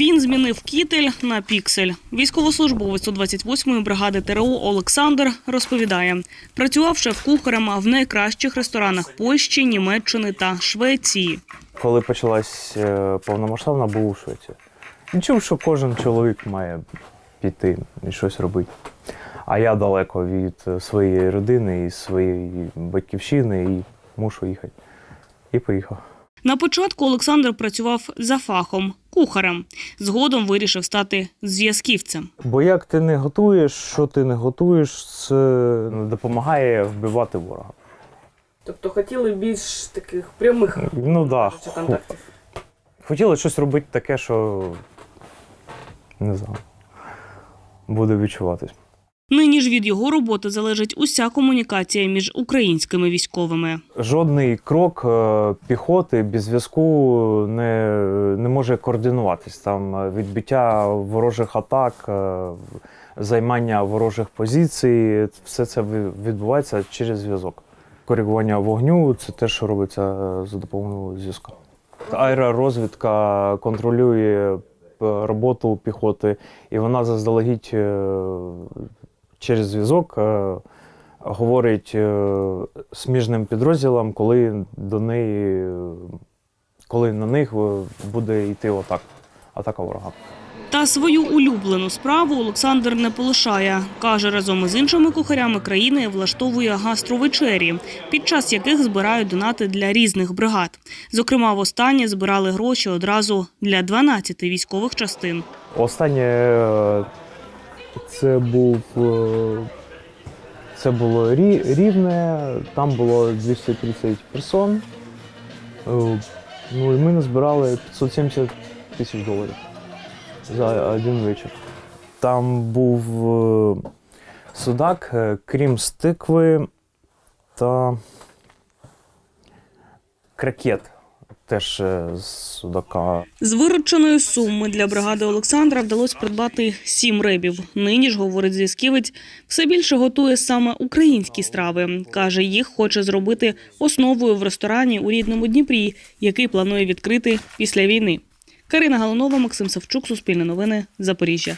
Він змінив кітель на піксель. Військовослужбовець 128-ї бригади ТРО Олександр розповідає, працював шеф-кухарем в найкращих ресторанах Польщі, Німеччини та Швеції. Коли почалась е, повномасштабна, був у Швеції. Відчув, що кожен чоловік має піти і щось робити. А я далеко від своєї родини і своєї батьківщини і мушу їхати. І поїхав. На початку Олександр працював за фахом кухарем. Згодом вирішив стати зв'язківцем. Бо як ти не готуєш, що ти не готуєш, це допомагає вбивати ворога. Тобто хотіли більш таких прямих Ну Да. контактів. Хотіли щось робити таке, що не знаю. Буде відчуватись. Нині ж від його роботи залежить уся комунікація між українськими військовими. Жодний крок е, піхоти без зв'язку не, не може координуватись. Там е, відбиття ворожих атак, е, займання ворожих позицій, все це відбувається через зв'язок. Коригування вогню це те, що робиться за допомогою зв'язку. Аеророзвідка контролює роботу піхоти, і вона заздалегідь через зв'язок е, говорить е, сміжним підрозділам, коли до неї, е, коли на них е, буде йти атака, атака ворога. Та свою улюблену справу Олександр не полишає. Каже, разом із іншими кухарями країни влаштовує гастровечері, під час яких збирають донати для різних бригад. Зокрема, востаннє збирали гроші одразу для 12 військових частин. Останнє е, це був е, це було Рі- рівне, там було 230 персон. Е, Ну і ми назбирали 570 тисяч доларів за один вечір. Там був е, судак, крім стикви та кракет теж е, з судака. З вирученої суми для бригади Олександра вдалося придбати сім рибів. Нині ж, говорить зв'язківець, все більше готує саме українські страви. Каже, їх хоче зробити основою в ресторані у рідному Дніпрі, який планує відкрити після війни. Карина Галанова, Максим Савчук, Суспільне новини, Запоріжжя.